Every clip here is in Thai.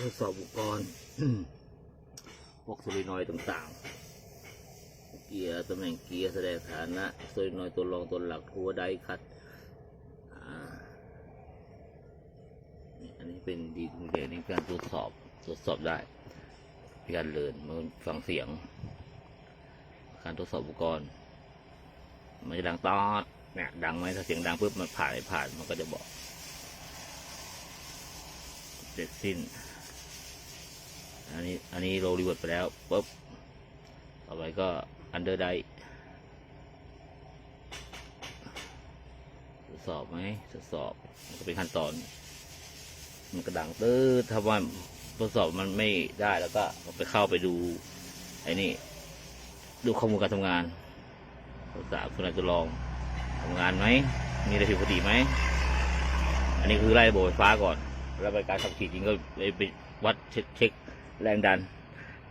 ทดสอบอุปกรณ์พวกโซลินอยด์ต่างๆ เกียร์ตำแหน่งเกียร์แสดงฐานะโซลินอยด์ตัวรองตัวหลักทัวไดคัตอ่านี่อันนี้เป็นดีเด่นในการตรวจสอบตรวจสอบได้มีการเลินมันฟังเสียง การทดสอบอุปกรณ์ มันจะดังตอดเนี่ยดังไหมถ้าเสียงดังปุ๊บมันผ่านไม่ผ่านมันก็จะบอก เสร็จสิ้น นี้อันนี้โรรีเวิร์ดไปแล้วปุ๊บต่อไปก็อันเดอร์ไดทดสอบไหมทดสอบมันก็เป็นขั้นตอน มันกระดังตื้อถ้าว่าทดสอบมันไม่ได้แล้วก็ไปเข้าไปดูไอ้นี่ดูข้อมูลการทำงานทดสอบคุณนายตัวลองทำงานไหมมีอะไรผิดปกติไหมอันนี้คือไล่ระบบไฟฟ้าก่อน แล้วไปการขับขี่จริงก็ไปวัดเช็คเช็ค แรงดัน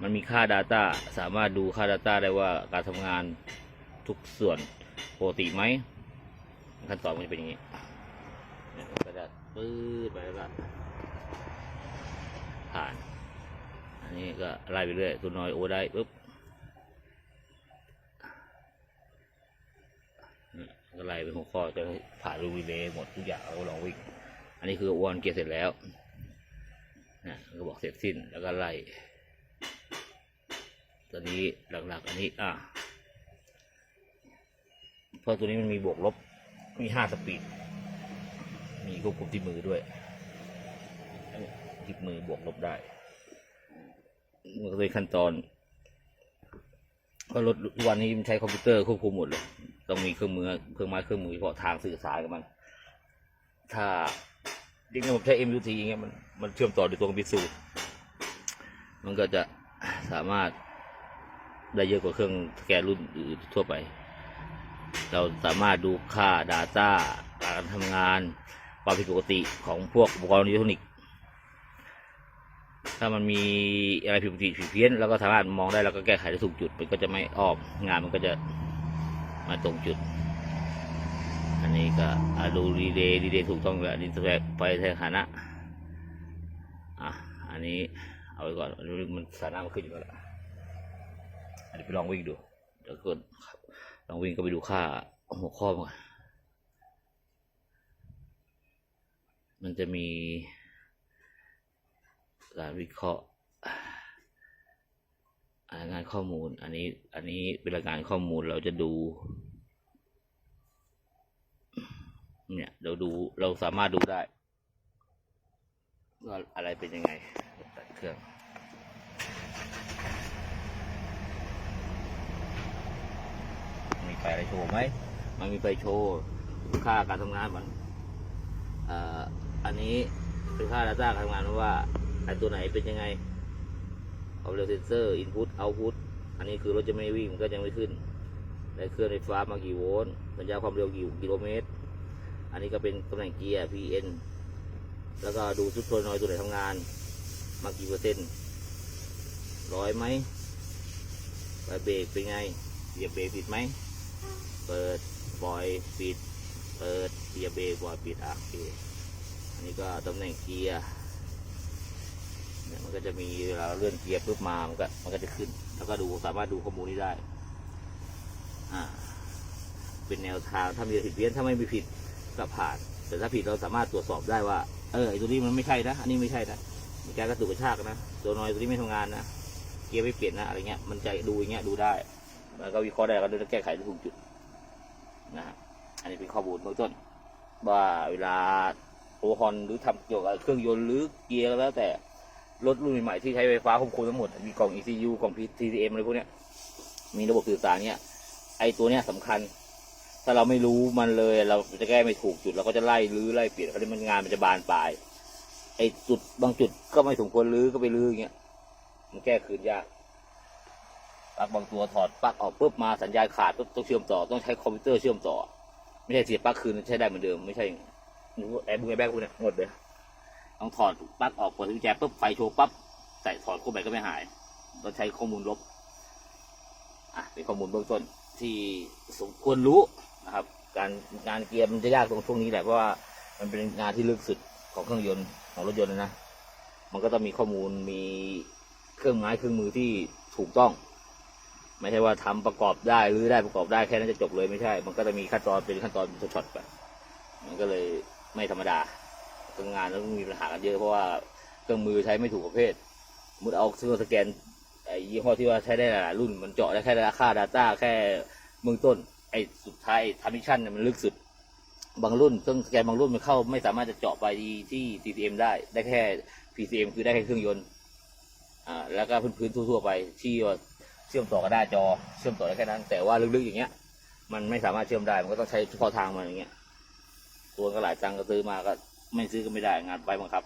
มันมีค่า Data สามารถดูค่า Data ได้ว่าการทำงานทุกส่วนปกติไหมขั้นตอนมันจะเป็นอย่างนี้เนี่ยมันก็จะปื้ดไปแล้วก็ผ่าน อันนี้ก็ไล่ไปเรื่อยตัวน้อยโอได้ปุ๊บก็ไล่เป็นหัวข้อจะผ่านรูวีเลยหมดทุกอย่างเราลองวิ่ง อันนี้คืออวนเกียร์เสร็จแล้ว ก็บอกเสร็จสิ้นแล้วก็ไล่ตอนนี้หลักๆ อันนี้ อะเพราะตัวนี้มันมีบวกลบ มีห้าสปีด มีควบคุมที่มือด้วยที่มือบวกลบได้มันก็เป็นขั้นตอนเพราะรถทุกวันนี้มันใช้คอมพิวเตอร์ควบคุมหมดเลย ต้องมีเครื่องมือ เครื่องไม้เครื่องมือเฉพาะทางสื่อสารกับมัน ถ้า จริงๆผมใช้ MUT อย่างเงี้ยมันมันเชื่อมต่อโดยตัวคอมพิวเตอร์มันก็จะสามารถได้เยอะกว่าเครื่องสแกนรุ่นอื่นทั่วไป เราสามารถดูค่า Data การทำงาน ความผิดปกติของพวกอุปกรณ์อิเล็กทรอนิกส์ ถ้ามันมีอะไรผิดปกติผิดเพี้ยนเราก็สามารถมองได้แล้วก็แก้ไขได้ถูกจุด มันก็จะไม่อ้อมงานมันก็จะมาตรงจุด อันนี้ก็อะดูรีเดย์รีเดย์ถูกต้องแล้วอันนี้แสดงไปในฐานะอะอันนี้เอาไว้ก่อนอันนี้มันสานะมันขึ้นอยู่แล้วอันนี้ไปลองวิ่งดูเดี๋ยวก่อนลองวิ่งก็ไปดูค่าหัวข้อมาก่อนมันจะมีการวิเคราะห์รายงานข้อมูล อันนี้ อันนี้เป็นรายงานข้อมูลเราจะดู เนี่ยเราดูเราสามารถดูได้ว่าอะไรเป็นยังไงตัดเครื่องมีไฟอะไรโชว์ไหมมันมีไฟโชว์ค่าการทำงานมันอันนี้เป็นค่า Data การทำงานว่าไอตัวไหนเป็นยังไงเอาเร็วเซนเซอร์อินพุตเอาพุตอันนี้คือรถจะไม่วิ่งมันก็ยังไม่ขึ้นได้เครื่องไฟฟ้ามากี่โวลต์สัญญาความเร็วกี่กิโลเมตร อันนี้ก็เป็นตำแหน่งเกียร์ PN แล้วก็ดูซุดโซนอยตัวไหนทำงาน มากี่เปอร์เซ็นต์ร้อยไหมไฟเบรกเป็นไง เหยียบเบรกปิดไหม เปิดปล่อยปิด เปิดเหยียบเบรกปล่อยปิดอะโอเคอันนี้ก็ตำแหน่งเกียร์เนี่ยมันก็จะมีเวลาเราเลื่อนเกียร์ปุ๊บมา มันก็มันก็จะขึ้น แล้วก็ดูสามารถดูข้อมูลนี้ได้ อ่า เป็นแนวทางถ้ามีผิดเพี้ยนถ้าไม่มีผิด ก็ผ่าน แต่ถ้าผิดเราสามารถตรวจสอบได้ว่า เออไอตัวนี้มันไม่ใช่นะ อันนี้ไม่ใช่นะ มีการกระตุกกระชากนะ ตัวน้อยตัวนี้ไม่ทำงานนะ เกียร์ไม่เปลี่ยนนะ อะไรเงี้ย มันจะดูอย่างเงี้ยดูได้ แล้วก็วิเคราะห์ได้ก็เลแก้ไขได้ถูกจุดนะฮะ อันนี้เป็นข้อมูลเบื้องต้น ว่าเวลาโอฮอนหรือทำเกี่ยวกับเครื่องยนต์หรือเกียร์ก็แล้วแต่รถรุ่นใหม่ๆที่ใช้ไฟฟ้าควบคุมทั้งหมด มีกล่อง ECU กล่อง TCM อะไรพวกเนี้ย มีระบบสื่อสารเนี้ย ไอตัวเนี้ยสำคัญ ถ้าเราไม่รู้มันเลย เราจะแก้ไม่ถูกจุดเราก็จะไล่รื้อไล่เปลี่ยนเขาเรียกมันงานมันจะบานปลายไอ้จุดบางจุดก็ไม่สมควรรื้อก็ไปรื้ออย่างเงี้ยมันแก้คืนยากปลั๊กบางตัวถอดปลั๊กออกปุ๊บมาสัญญาณขาดปุ๊บต้องเชื่อมต่อต้องใช้คอมพิวเตอร์เชื่อมต่อ ไม่ใช่เสียบปลั๊กคืนใช้ได้เหมือนเดิมไม่ใช่ไอ้บุ้งไอ้แบกพวกเนี้ยหมดเลยต้องถอดปลั๊กออกเปิดกุญแจปุ๊บไฟโชว์ปั๊บใส่ถอดเข้าไปก็ไม่หายต้องใช้ข้อมูลลบอะเป็นข้อมูลเบื้องต้นที่สมควรรู้ นะครับ การงานเกียร์มันจะยากตรงช่วงนี้แหละเพราะว่ามันเป็นงานที่ลึกสุดของเครื่องยนต์ของรถยนต์เลยนะ มันก็ต้องมีข้อมูลมีเครื่องไม้เครื่องมือที่ถูกต้อง ไม่ใช่ว่าทำประกอบได้หรือได้ประกอบได้แค่นั้นจะจบเลยไม่ใช่ มันก็จะมีขั้นตอนเป็นขั้นตอนเป็นช็อตไป มันก็เลยไม่ธรรมดาทำงานแล้วมีปัญหากันเยอะเพราะว่าเครื่องมือใช้ไม่ถูกประเภทมมติเอาเครื่องสแกนไอ้ยี่ห้อที่ว่าใช้ได้หลายรุ่น มันเจาะได้แค่ราคา Data แค่เบื้องต้น ไอ้สุดท้ายทามิชันเนี่ยมันลึกสุด บางรุ่นเครื่องสแกนบางรุ่นมันเข้าไม่สามารถจะเจาะไปที่ TTM ได้ ได้แค่ PCM คือได้แค่เครื่องยนต์ อ่า แล้วก็พื้นๆทั่วๆไปที่เชื่อมต่อกับหน้าจอ เชื่อมต่อได้แค่นั้น แต่ว่าลึกๆอย่างเงี้ย มันไม่สามารถเชื่อมได้ มันก็ต้องใช้เฉพาะทางมันอย่างเงี้ย ตัวก็หลายตังก็ซื้อมาก็ไม่ซื้อก็ไม่ได้งานไปบังคับ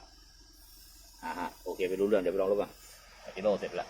อ่าฮะ โอเค ไปรู้เรื่อง เดี๋ยวไปลองรถก่อนกิโลเสร็จแล้ว